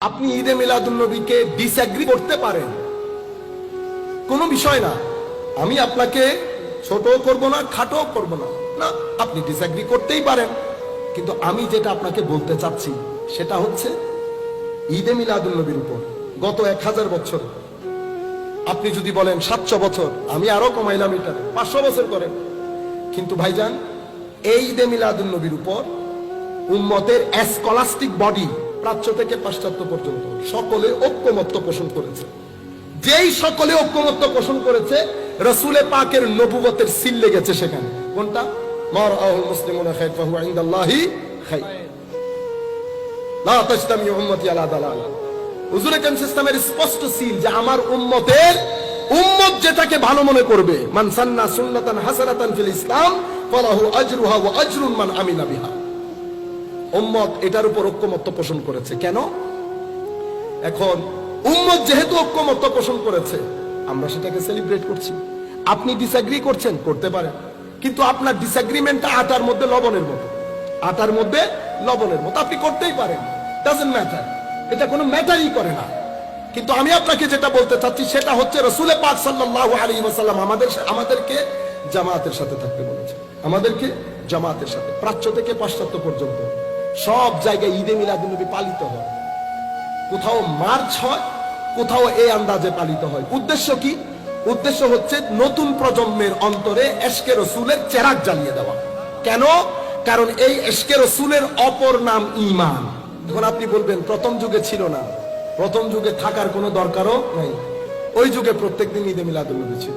আপনি ঈদে মিলাদুন্নবীকে ডিসঅ্যাগ্রি করতে পারেন। কোনো বিষয় না। আমি আপনাকে ছোট করব না খাটো করব না। না, আপনি ডিসঅ্যাগ্রি করতেই পারেন। কিন্তু আমি যেটা আপনাকে বলতে চাচ্ছি, সেটা হচ্ছে ঈদে মিলাদুন্নবীর উপর গত এক হাজার বছর। আপনি যদি বলেন সাতশো বছর, আমি আরও কমাইলাম এটা, পাঁচশো বছর করেন কিন্তু ভাইজান, এই ঈদে মিলাদুন্নবীর উপর উম্মতের স্কলাস্টিক বডি প্রাচ্য থেকে পাশ্চাত্য পর্যন্ত সকলে ঐক্যমত্য পোষণ করেছে। যেই সকলে ঐক্যমত্য পোষণ করেছে, রসুলে পাকের নবুবতের সিল লেগেছে সেখানে। কোনটা? মার আহুল সিস্টেমের স্পষ্ট যে আমার যেটাকে ভালো মনে করবে আজরুন আমিলা বিহা। উম্মত এটার উপর ঐক্যমত্য পোষণ করেছে। কেন? এখন, উম্মত যেহেতু ঐক্যমত্য পোষণ করেছে, আমরা সেটাকে সেলিব্রেট করছি। আপনি ডিসঅ্যাগ্রি করছেন, করতে পারেন। কিন্তু আপনার ডিসঅ্যাগ্রিমেন্টটা আটার মধ্যে লবণের মতো। আটার মধ্যে লবণের মতো। আপনি করতেই পারেন। ডাজন্ট ম্যাটার এটা কোনো ম্যাটারই করে না। কিন্তু আমি আপনাকে যেটা বলতে চাচ্ছি, সেটা হচ্ছে রসুলে পাক সাল্লাল্লাহু আলাইহি ওয়াসাল্লাম আমাদের আমাদেরকে জামাতের সাথে থাকতে বলেছে আমাদেরকে জামাতের সাথে, প্রাচ্য থেকে পাশ্চাত্য পর্যন্ত। সব জায়গায় ঈদে মিলাদুন্নবী পালিত হয়। কোথাও মার্চ হয়, কোথাও এই আন্দাজে পালিত হয়। উদ্দেশ্য কি? উদ্দেশ্য হচ্ছে নতুন প্রজন্মের অন্তরে এশকে রসুলের চেরাক জ্বালিয়ে দেওয়া। কেন? কারণ এই এশকে রসুলের অপর নাম ইমান এখন আপনি বলবেন, প্রথম যুগে ছিল না। প্রথম যুগে থাকার কোনো দরকারও নাই। ওই যুগে প্রত্যেকদিন ঈদে মিলাদুল্নবী ছিল।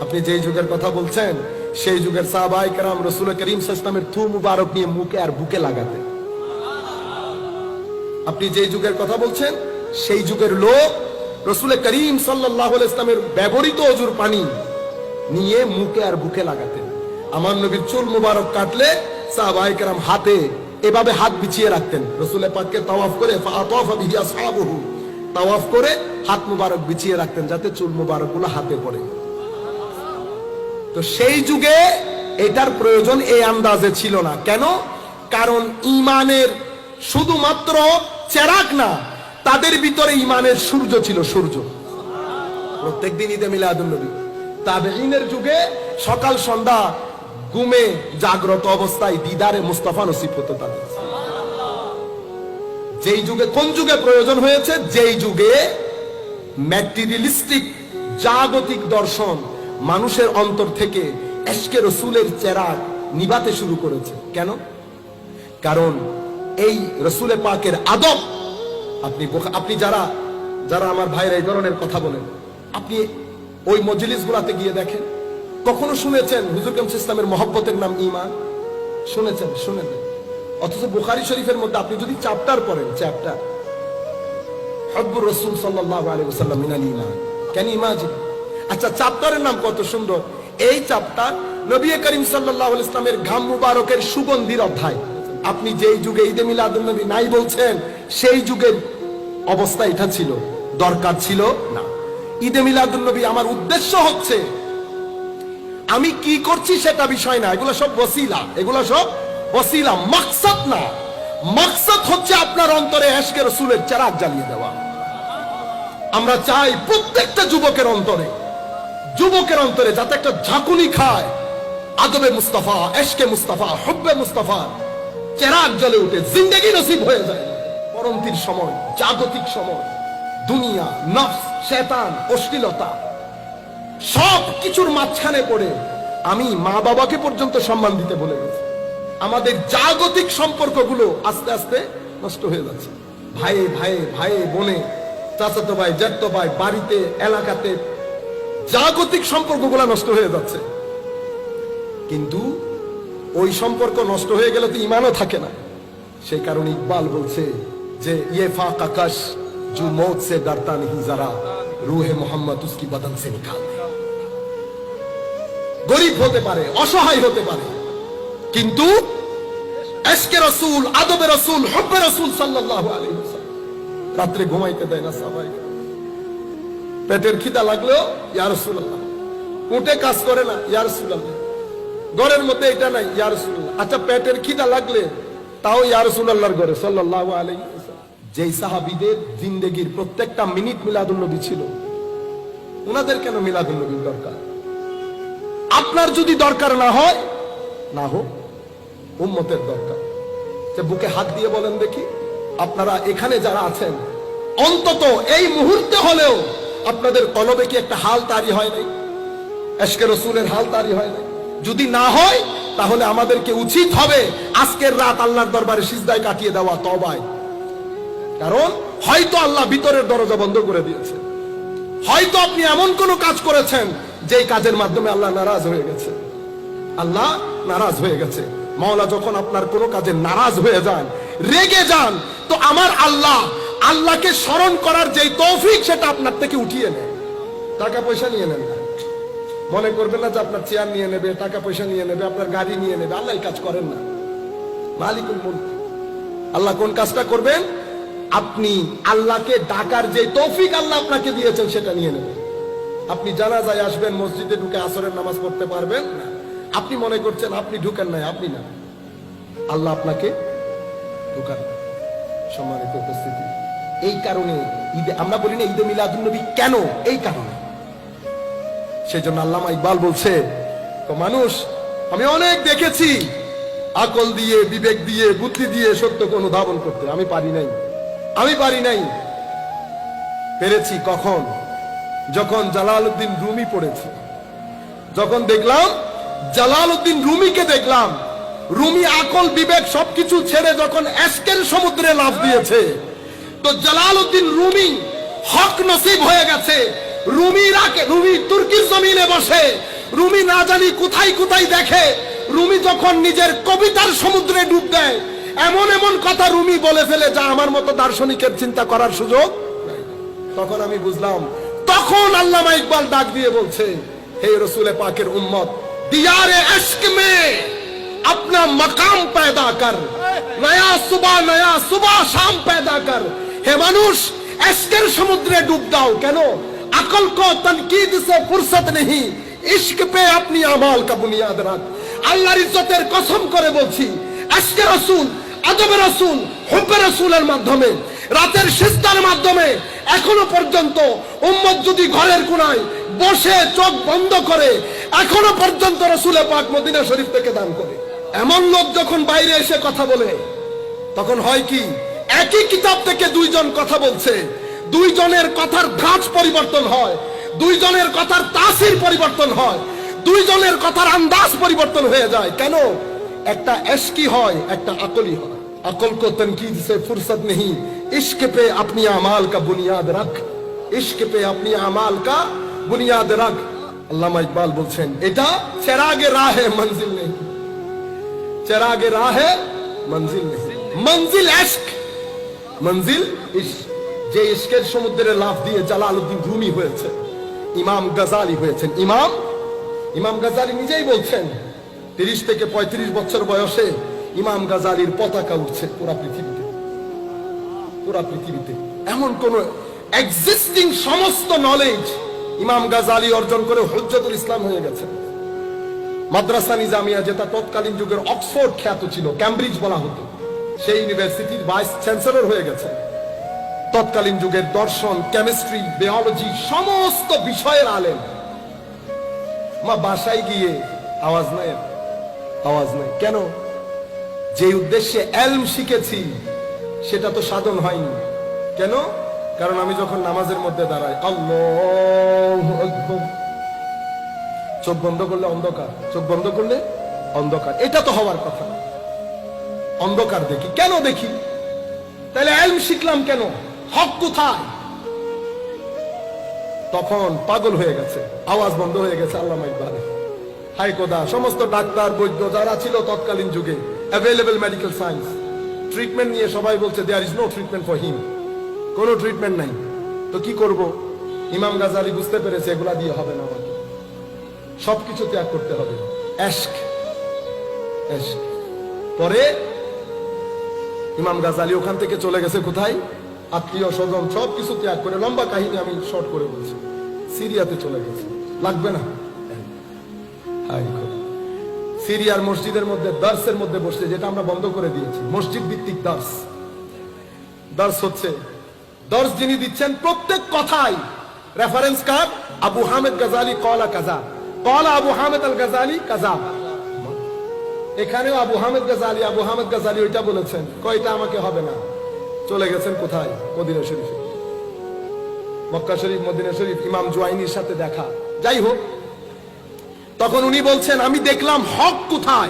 আপনি যেই যুগের কথা বলছেন, সেই যুগের সাহাবাই কারাম রসুল করিম সাস্তামের থু মুবারক নিয়ে মুখে আর বুকে লাগাতে আপনি যে যুগের কথা বলছেন, সেই যুগের লোক রসুল করিম সাল্লাহ ইসলামের ব্যবহৃত অজুর পানি নিয়ে মুখে আর বুকে লাগাতেন। আমার নবীর চুল মুবারক কাটলে হাতে এভাবে হাত বিছিয়ে রাখতেন। রসুল পাককে তাওয়াফ করে তাওয়াফ করে হাত মুবারক বিছিয়ে রাখতেন যাতে চুল মুবারকগুলো হাতে পড়ে। তো সেই যুগে এটার প্রয়োজন এই আন্দাজে ছিল না। কেন? কারণ ইমানের শুধুমাত্র চেরাক না, তাদের ভিতরে ইমানের সূর্য ছিল সূর্য। প্রত্যেক দিন ঈদে মিলাদুন্নবী তাবেইনের যুগে সকাল সন্ধ্যা ঘুমে জাগ্রত অবস্থায় দিদারে মুস্তাফা নসিব হতো তাদের। যেই যুগে, কোন যুগে প্রয়োজন হয়েছে? যেই যুগে ম্যাটেরিয়ালিস্টিক জাগতিক দর্শন মানুষের অন্তর থেকে এশকে রসুলের চেরাগ নিবাতে শুরু করেছে। কেন? কারণ এই রসুলে পাকের আদব, আপনি আপনি যারা যারা আমার ভাইয়ের এই ধরনের কথা বলেন, আপনি ওই মজলিস গুলাতে গিয়ে দেখেন। কখনো শুনেছেন হুজুর কামস ইসলামের মহব্বতের নাম ইমান শুনেছেন, শুনেন। অথচ বুখারি শরীফের মধ্যে আপনি যদি চ্যাপ্টার পড়েন, চ্যাপ্টার। হব্বুর রসুল সাল্লাল্লাহু আলাইহি ওয়াসাল্লাম মিনাল ঈমান। কেন ইমাজিন? আচ্ছা চ্যাপ্টারের নাম কত সুন্দর। এই চ্যাপ্টার নবী করিম আলাইহি ইসলামের ঘাম মুবারকের সুগন্ধির অধ্যায়। আপনি যেই যুগে ঈদে মিলাদুন নবী নাই বলছেন, সেই যুগের অবস্থা এটা ছিল। দরকার ছিল না। ঈদে মিলাদুন নবী আমার উদ্দেশ্য হচ্ছে, আমি কি করছি সেটা বিষয় না, এগুলো সব বসিলা এগুলো সব বসিলা মাকসাদ না। মাকসাদ হচ্ছে আপনার অন্তরে এশকে রসুলের চেরাগ জ্বালিয়ে দেওয়া। আমরা চাই প্রত্যেকটা যুবকের অন্তরে যুবকের অন্তরে যাতে একটা ঝাঁকুনি খায় আদবে মুস্তাফা, এশকে মুস্তাফা, হব্বে মুস্তাফা চেরাগ জ্বলে উঠে, জিন্দগি নসিব হয়ে যায়। পরন্তির সময়, জাগতিক সময়, দুনিয়া, নফস শেতান অশ্লীলতা সব কিছুর মাঝখানে পড়ে আমি মা বাবাকে পর্যন্ত সম্মান দিতে বলে গেছি। আমাদের জাগতিক সম্পর্কগুলো আস্তে আস্তে নষ্ট হয়ে যাচ্ছে। ভাইয়ে ভাইয়ে ভাইয়ে বোনে, চাচাতো ভাই, জ্যাঠতো ভাই, বাড়িতে, এলাকাতে জাগতিক সম্পর্কগুলো নষ্ট হয়ে যাচ্ছে। কিন্তু ওই সম্পর্ক নষ্ট হয়ে গেলে তো ইমানও থাকে না। সেই কারণে ইকবাল বলছে যে ইয়ে ফা আকাশ জু মৌত সে ডারতা নেই যারা। রুহে মোহাম্মদ উসকি বদন সে নিকাল গরিব হতে পারে, অসহায় হতে পারে, কিন্তু এসকে রসুল, আদবে রসুল, হব্বে রসুল রাত্রে ঘুমাইতে দেয় না সবাই। পেটের খিদা লাগলেও ইয়ারসুল উঠে কাজ করে না ইয়ারসুল আল্লাহ ঘরের মধ্যে এটা নাই, ইয়া রাসূলুল্লাহ। আচ্ছা পেটের খিদা লাগলে তাও ইয়া রাসূলুল্লাহর ঘরে, সাল্লাল্লাহু আলাইহি ওয়াসাল্লাম। যেই সাহাবিদের জিন্দেগির প্রত্যেকটা মিনিট মিলাদুন্নবী ছিল ওনাদের কেন মিলাদুন্নবীর দরকার? আপনার যদি দরকার না হয়, না হোক, উম্মতের দরকার। যে বুকে হাত দিয়ে বলেন দেখি, আপনারা এখানে যারা আছেন, অন্তত এই মুহূর্তে হলেও আপনাদের কলবে কি একটা হাল তারি হয় নাই? এশকে রসুলের হাল তারি হয় নাই? যদি না হয়, তাহলে আমাদেরকে উচিত হবে আজকের রাত আল্লাহর দরবারে সিজদায় কাটিয়ে দেওয়া তবায় কারণ হয়তো আল্লাহ ভিতরের দরজা বন্ধ করে দিয়েছে। হয়তো আপনি এমন কোন কাজ করেছেন যেই কাজের মাধ্যমে আল্লাহ নারাজ হয়ে গেছে। আল্লাহ নারাজ হয়ে গেছে। মাওলা, যখন আপনার কোনো কাজে নারাজ হয়ে যান, রেগে যান, তো আমার আল্লাহ, আল্লাহকে স্মরণ করার যেই তৌফিক সেটা আপনার থেকে উঠিয়ে নেয়। টাকা পয়সা নিয়ে নেন না। মনে করবেন না যে আপনার চেয়ার নিয়ে নেবে, টাকা পয়সা নিয়ে নেবে, আপনার গাড়ি নিয়ে নেবে, আল্লাহ কাজ করেন না। মালিকুল মুলক আল্লাহ কোন কাজটা করবেন? আপনি আল্লাহকে ডাকার যে তৌফিক আল্লাহ আপনাকে দিয়েছেন, সেটা নিয়ে নেবেন। আপনি জানা যায় আসবেন, মসজিদে ঢুকে আসরের নামাজ পড়তে পারবেন আপনি মনে করছেন, আপনি ঢুকেন নাই, আপনি না। আল্লাহ আপনাকে ঢুকান। সম্মানিত উপস্থিতি। এই কারণে ঈদে আমরা বলি না ঈদে মিলাদুল নবী। কেন? এই কারণে। সেই জন্য আল্লামা ইকবাল বলছে তো মানুষ, আমি অনেক দেখেছি। আকল দিয়ে, বিবেক দিয়ে, বুদ্ধি দিয়ে সত্যকে অনুধাবন করতে। আমি পারি নাই। আমি পারি নাই। পেরেছি কখন? যখন জালালউদ্দিন রুমি পড়েছি। যখন দেখলাম জালালউদ্দিন রুমিকে দেখলাম, রুমি আকল, বিবেক সবকিছু ছেড়ে যখন এসকের সমুদ্রে লাভ দিয়েছে, তো জালালউদ্দিন রুমি হক নসিব হয়ে গেছে। রুমি রাকে, রুমি তুর্কির জমিনে বসে। রুমি না জানি কোথায় কোথায় দেখে। রুমি যখন নিজের কবিতার সমুদ্রে ডুব দেয়, এমন এমন কথা রুমি বলে ফেলে যা আমার মতো দার্শনিকের চিন্তা করার সুযোগ তখন আমি বুঝলাম, তখন আল্লামা ইকবাল ডাক দিয়ে বলছে, হে রসুলে পাকের উম্মত, দিয়ারে এশক মে আপনার মকাম পায়দা কর, নয়া সুবা নয়া সুবা শাম पैदा কর। হে মানুষ এসকের সমুদ্রে ডুব দাও। কেন? আকল को तनकीद से फुर्सत नहीं इश्क पे अपनी अमाल का बुनियाद रख আল্লাহর ইজ্জতের কসম করে বলছি আজকে রসুল আদবে রসুল হুব্বে রসুলের মাধ্যমে রাতের সিস্তার মাধ্যমে এখনো পর্যন্ত উম্মত যদি ঘরের কোনায় বসে চোখ বন্ধ করে এখনো পর্যন্ত রসুলে পাক মদিনা শরীফ থেকে দান করে এমন লোক যখন বাইরে এসে কথা বলে তখন হয় কি একই কিতাব থেকে দুইজন কথা বলছে দুইজনের কথার ধাঁচ পরিবর্তন হয়, দুইজনের কথার তাসির পরিবর্তন হয়, দুইজনের কথার আন্দাজ পরিবর্তন হয়ে যায়। কেন? একটা এশকি হয়, একটা আকলি হয়। আকল কো তনকিদ সে ফুরসত নেই। ইশক পে আপনি আমাল কা বুনিয়াদ রাখ। ইশক পে আপনি আমাল কা বুনিয়াদ রাখ। আল্লামা ইকবাল বলছেন, এটা চেরাগে রাহে মঞ্জিল নেই। চেরাগে রাহে মঞ্জিল নেই। মঞ্জিল এশক মঞ্জিল ইশক। যে ইশকের সমুদ্রে লাফ দিয়ে জালালউদ্দিন রুমি হয়েছে, ইমাম গাজালি হয়েছেন। ইমাম? ইমাম গাজালি নিজেই বলছেন, তিরিশ থেকে পঁয়ত্রিশ বছর বয়সে ইমাম গাজালির পতাকা উঠছে পুরা পৃথিবীতে। পুরা পৃথিবীতে। এমন কোন এক্সিস্টিং সমস্ত নলেজ ইমাম গাজালি অর্জন করে হজ্জতুল ইসলাম হয়ে গেছে। মাদ্রাসা নিজামিয়া যেটা তৎকালীন যুগের অক্সফোর্ড খ্যাত ছিল ক্যামব্রিজ বলা হতো। সেই ইউনিভার্সিটির ভাইস চ্যান্সেলর হয়ে গেছে তৎকালীন যুগের দর্শন কেমিস্ট্রি বায়োলজি সমস্ত বিষয়ের আলেন মা, বাসায় গিয়ে আওয়াজ নাই আওয়াজ নাই কেন? যে উদ্দেশ্যে এলম শিখেছি, সেটা তো সাধন হয়নি। কেন? কারণ আমি যখন নামাজের মধ্যে দাঁড়াই, আল্লাহু চোখ বন্ধ করলে অন্ধকার, চোখ বন্ধ করলে অন্ধকার। এটা তো হওয়ার কথা। অন্ধকার দেখি। কেন দেখি? তাহলে এলম শিখলাম কেন? হক কোথায়? তখন পাগল হয়ে গেছে। আওয়াজ বন্ধ হয়ে গেছে আল্লাহ ইকবাল। হাই কোদা সমস্ত ডাক্তার, বৈদ্য যারা ছিল তৎকালীন যুগে অ্যাভেলেবল মেডিকেল সায়েন্স ট্রিটমেন্ট নিয়ে সবাই বলছে there is no treatment for him কোনো ট্রিটমেন্ট নাই। তো কি করব? ইমাম গাজালি বুঝতে পেরেছে, এগুলা দিয়ে হবে না আমাকে। সবকিছু ত্যাগ করতে হবে। এশক। পরে ইমাম গাজালি ওখান থেকে চলে গেছে কোথায়? আত্মীয় স্বজন সব কিছু ত্যাগ করে লম্বা কাহিনী আমি শর্ট করে বলছি। সিরিয়াতে চলে গেছে। লাগবে না? সিরিয়ার মসজিদের মধ্যে, দার্সের মধ্যে বসছে যেটা আমরা বন্ধ করে দিয়েছি, মসজিদ ভিত্তিক দার্স। দর্শ হচ্ছে দর্শ যিনি দিচ্ছেন প্রত্যেক কথাই। রেফারেন্স কার? আবু হামেদ গাজালি, কলা কাজা। কলা আবু হামেদ আল গাজালি, কাজা। এখানেও আবু হামেদ গাজালি, আবু হামেদ গাজালি ওইটা বলেছেন। কয়টা আমাকে হবে না? চলে গেছেন কোথায়? মদিনা শরীফে। মক্কা শরীফ, মদিনা শরীফ, ইমাম জুয়াইনির সাথে দেখা। যাই হোক, তখন উনি বলছেন, আমি দেখলাম হক কোথায়?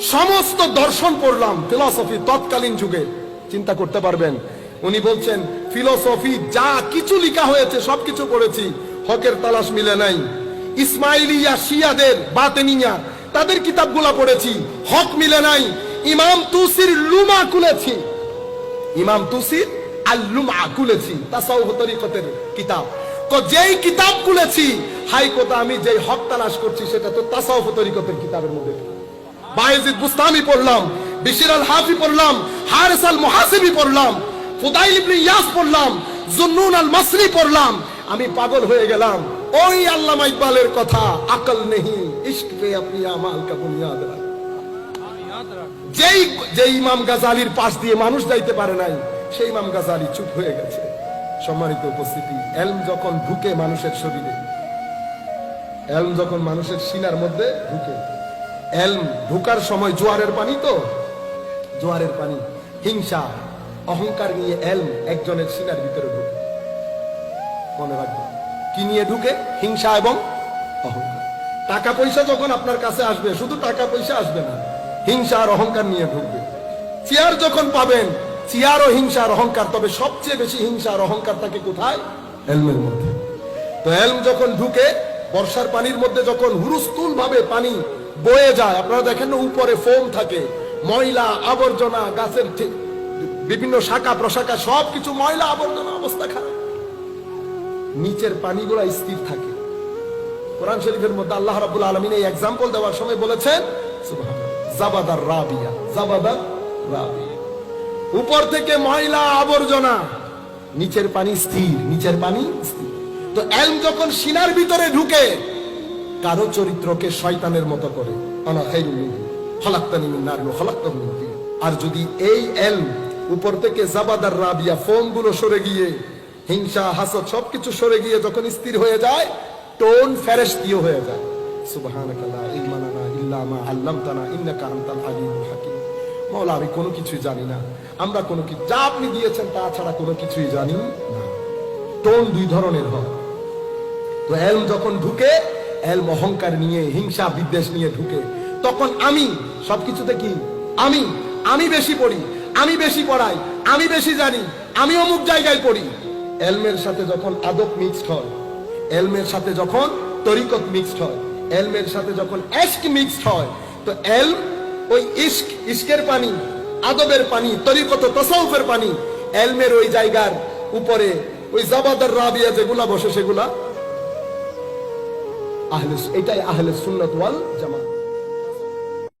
সমস্ত দর্শন পড়লাম ফিলসফি, তৎকালীন যুগে। চিন্তা করতে পারবেন। উনি বলছেন, ফিলসফি, যা কিছু লিখা হয়েছে, সবকিছু পড়েছি। হকের তালাশ মিলে নাই। ইসমাইলিয়া শিয়াদের বাতেনিয়া, তাদের কিতাবগুলা পড়েছি। হক মিলে নাই। ইমাম তুসির লুমা খুলেছি। ইমাম তুসির আল্লুমা খুলেছি তাসাউফ তরিকতের কিতাব। তো যেই কিতাব খুলেছি হাই কথা আমি যেই হক তালাশ করছি, সেটা তো তাসাউফ তরিকতের কিতাবের মধ্যে। বুস্তামি পড়লাম, বিশির আল হাফি পড়লাম, হারিস আল পড়লাম ফুদাইল ইবনে ইয়াস পড়লাম, জুন্নুন আল মাসরি পড়লাম। আমি পাগল হয়ে গেলাম। ওই আল্লামা ইকবালের কথা, আকল নেহি, ইশক পে আপনি আমাল কা বুনিয়াদ রাখ। যেই যে ইমাম গাজালির পাশ দিয়ে মানুষ যাইতে পারে নাই, সেই ইমাম গাজালি চুপ হয়ে গেছে। সম্মানিত উপস্থিতি, এলম যখন ঢুকে মানুষের শরীরে, এলম যখন মানুষের সিনার মধ্যে ঢুকে এলম ঢুকার সময় জোয়ারের পানি তো? জোয়ারের পানি, হিংসা, অহংকার নিয়ে এলম একজনের সিনার ভিতরে ঢুকে। মনে রাখবেন, কি নিয়ে ঢুকে? হিংসা এবং অহংকার। টাকা পয়সা যখন আপনার কাছে আসবে, শুধু টাকা পয়সা আসবে না হিংসা আর অহংকার নিয়ে ঢুকবে। চেয়ার যখন পাবেন, চেয়ার ও হিংসা আর অহংকার, তবে সবচেয়ে বেশি হিংসা আর অহংকার থাকে কোথায়? এলমের মধ্যে। তো এলম যখন ঢুকে, বর্ষার পানির মধ্যে যখন হুরুস্তুল ভাবে পানি বয়ে যায়, আপনারা দেখেন না, উপরে ফোম থাকে, ময়লা, আবর্জনা, গাছের বিভিন্ন শাখা, প্রশাখা, সবকিছু ময়লা, আবর্জনা অবস্থা খারাপ। নিচের পানিগুলা স্থির থাকে। কোরআন শরীফের মধ্যে আল্লাহ রাবুল আলমিন এই এক্সাম্পল দেওয়ার সময় বলেছেন সুবাহ জাবাদার রাবিয়া জাবাদার রাবিয়া। উপর থেকে ময়লা আবর্জনা। নিচের পানি স্থির, নিচের পানি স্থির। তো এলম যখন সিনার ভিতরে ঢুকে, কারও চরিত্রকে শয়তানের মতো করে। আর যদি এই এলম উপর থেকে জাবাদার রাবিয়া ফোমগুলো সরে গিয়ে, হিংসা, হাসদ সবকিছু সরে গিয়ে যখন স্থির হয়ে যায়, টোন ফেরেশতীয় হয়ে যায়। লানা আমি কোনো কিছুই জানি না। আমরা কোনো কিছু যা আপনি দিয়েছেন, তা ছাড়া কোনো কিছুই জানি না। টোন দুই ধরনের হয়। তো এলম যখন ঢুকে, এলম অহংকার নিয়ে, হিংসা, বিদ্বেষ নিয়ে ঢুকে, তখন আমি, সবকিছুতে কি? আমি আমি বেশি পড়ি, আমি বেশি পড়াই, আমি বেশি জানি, আমি অমুক জায়গায় পড়ি। এলমের সাথে যখন আদব মিক্সড হয়, এলমের সাথে যখন তরিকত মিক্সড হয় এলমের সাথে যখন এস্ক মিক্সড হয়, তো এলম ওই ইস্ক ইস্কের পানি, আদবের পানি, তরিকত তসাউফের পানি, এলমের ওই জায়গার উপরে ওই জাবাদার রাবিয়া যেগুলা বসে সেগুলা আহলে এটাই আহলে সুন্নত ওয়াল জামাত।